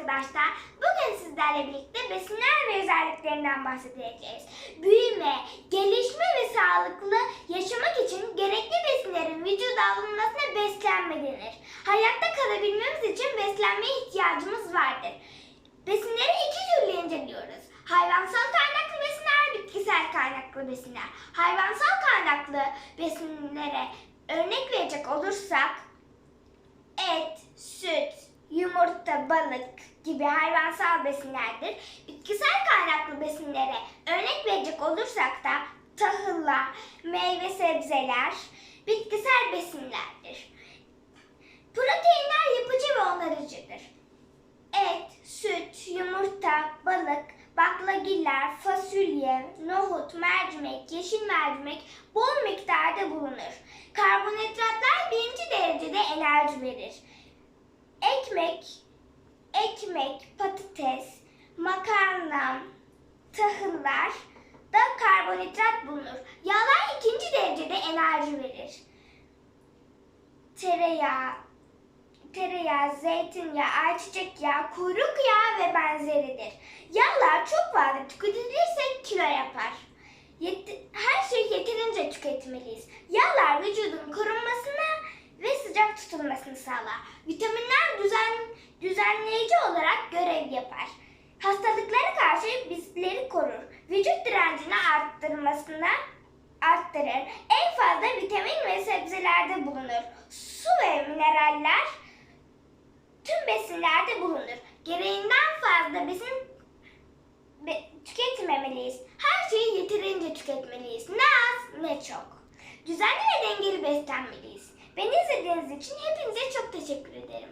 arkadaşlar. Bugün sizlerle birlikte besinler ve özelliklerinden bahsedeceğiz. Büyüme, gelişme ve sağlıklı yaşamak için gerekli besinlerin vücuda alınmasına beslenme denir. Hayatta kalabilmemiz için beslenmeye ihtiyacımız vardır. Besinleri iki türlü inceliyoruz. Hayvansal kaynaklı besinler, bitkisel kaynaklı besinler. Hayvansal kaynaklı besinlere örnek verecek olursak et, süt, yumurta, balık gibi hayvansal besinlerdir. Bitkisel kaynaklı besinlere örnek verecek olursak da tahıllar, meyve sebzeler bitkisel besinlerdir. Proteinler yapıcı ve onarıcıdır. Et, süt, yumurta, balık, baklagiller, fasulye, nohut, mercimek, yeşil mercimek bol miktarda bulunur. Karbonhidratlar birinci derecede enerji verir. Ekmek, ekmek, patates, makarna, tahıllar da karbonhidrat bulunur. Yağlar ikinci derecede enerji verir. Tereyağı, tereyağı, zeytinyağı, ayçiçek yağı, kuyruk yağı ve benzeridir. Yağlar çok fazla tüketilirse kilo yapar. Yet- her şeyi yeterince tüketmeliyiz. Yağlar vücudun korunmasına tutulmasını sağlar. Vitaminler düzen, düzenleyici olarak görev yapar. Hastalıklara karşı bizleri korur. Vücut direncini arttırmasına arttırır. En fazla vitamin ve sebzelerde bulunur. Su ve mineraller tüm besinlerde bulunur. Gereğinden fazla besin be- tüketmemeliyiz. Her şeyi yeterince tüketmeliyiz. Ne az ne çok. Düzenli ve dengeli beslenmeliyiz. Beni izlediğiniz için hepinize çok teşekkür ederim.